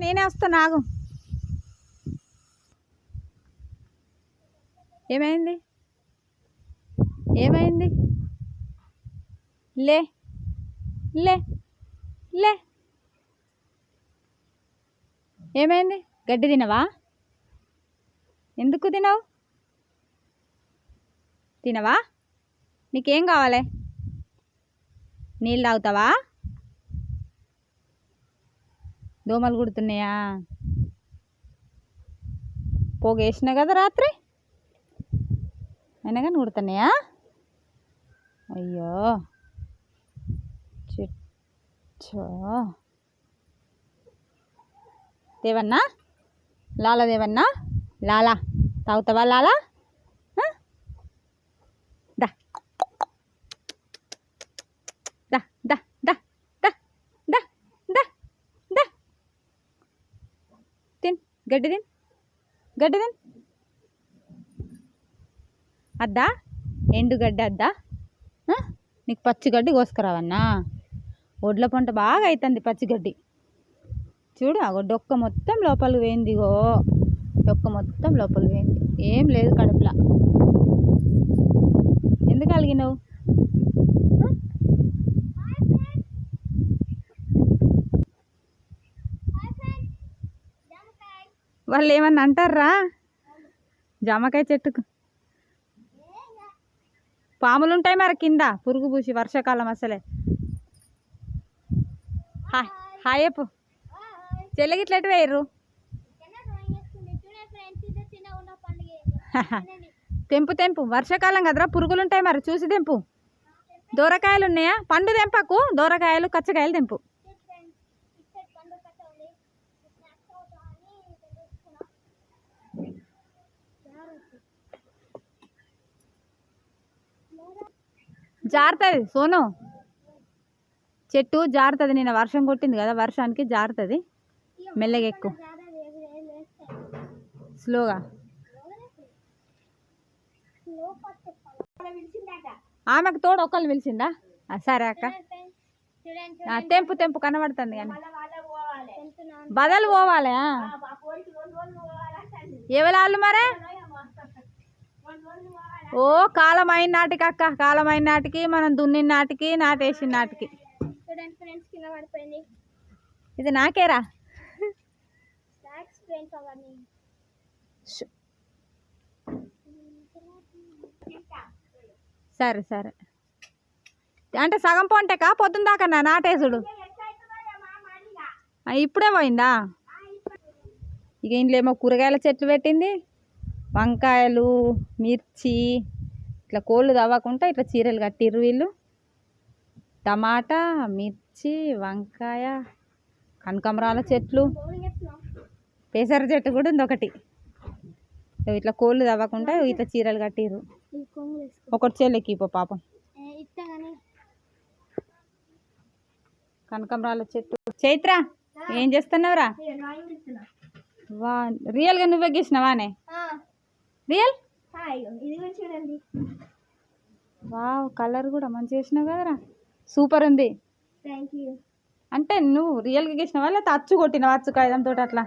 నేనే వస్తాను ఆగు. ఏమైంది? ఏమైంది? లే లే లే. ఏమైంది? గడ్డి తినవా? ఎందుకు తినవు? తినవా? నీకేం కావాలి? నీళ్ళు తాగుతావా? దోమలు కుడుతున్నాయా? పోగేసిన కదా రాత్రి? అయినా కానీ కుడుతున్నాయా? అయ్యో. చిచ్చో. దేవన్నా? లాలా దేవన్నా? లాలా. తాగుతావా లాలా? గడ్డిదిన్ గడ్డిదిన్ అద్దా? ఎండుగడ్డి అద్దా? నీకు పచ్చిగడ్డి కోసుకురావన్నా? ఒడ్ల పంట బాగా అవుతుంది పచ్చిగడ్డి చూడు అగో డొక్క మొత్తం లోపల పోయిందిగో డొక్క మొత్తం లోపల పోయింది. ఏం లేదు కడుపులా. ఎందుకు అలిగినావు? వాళ్ళు ఏమన్నా అంటారా? జామకాయ చెట్టుకు. పాములు ఉంటాయి మరి కింద పురుగు పూసి వర్షాకాలం అసలే. హాయ్ హాయ్ చెప్పు. చెల్లెకి ఎటు వేయరు తెంపు తెంపు. వర్షాకాలం కదరా పురుగులు ఉంటాయి మరి. చూసి తెంపు. దోరకాయలు ఉన్నాయా పండు తెంపకు దోరకాయలు కచ్చకాయలు తెంపు. జారుతుంది సోను. చెట్టు జారుతుంది నిన్న వర్షం కొట్టింది కదా వర్షానికి జారుతుంది. మెల్లగా ఎక్కువ స్లోగా. ఆమెకు తోడు ఒకళ్ళు పిలిచిందా? సరే అక్క. తెంపు తెంపు కనబడుతుంది కానీ. బదలు పోవాలి ఆ. ఎవరాళ్ళు మరే? ఓ కాలం అయిన నాటికి అక్క కాలం అయిన నాటికి మనం దున్నిన నాటికి నాటేసిన నాటికి. ఇది నాకేరా? సరే సరే. అంటే సగం పొంటేకా? పొద్దున్న దాకా నాటేసుడు ఇప్పుడే పోయిందా? ఇక ఇంట్లో ఏమో కూరగాయల చెట్లు పెట్టింది. వంకాయలు మిర్చి ఇట్లా కోళ్ళు తవ్వకుండా ఇట్లా చీరలు కట్టిర్రు వీళ్ళు. టమాటా మిర్చి వంకాయ కనకమరాల చెట్లు. పెసర చెట్టు కూడా ఉంది ఒకటి. ఇట్లా కోళ్ళు తవ్వకుండా ఇట్లా చీరలు కట్టిర్రు. ఒకటి చెల్లెకి పో పాపం. కనకమరాల కనకాంబరాల చెట్టు. చైత్ర ఏం చేస్తున్నావురా? వా రియల్గా నువ్వే గీసినవానే? రియల్? హాయ్ ఇది కూడా చూడండి. వావ్ కలర్ కూడా మంచిగా వేసినావు కదరా. సూపర్ ఉంది. Thank you. అంటే నువ్వు రియల్గా గీసినవా లేకపోతే అచ్చు కొట్టినవా అచ్చు కాగితం తోటి అట్లా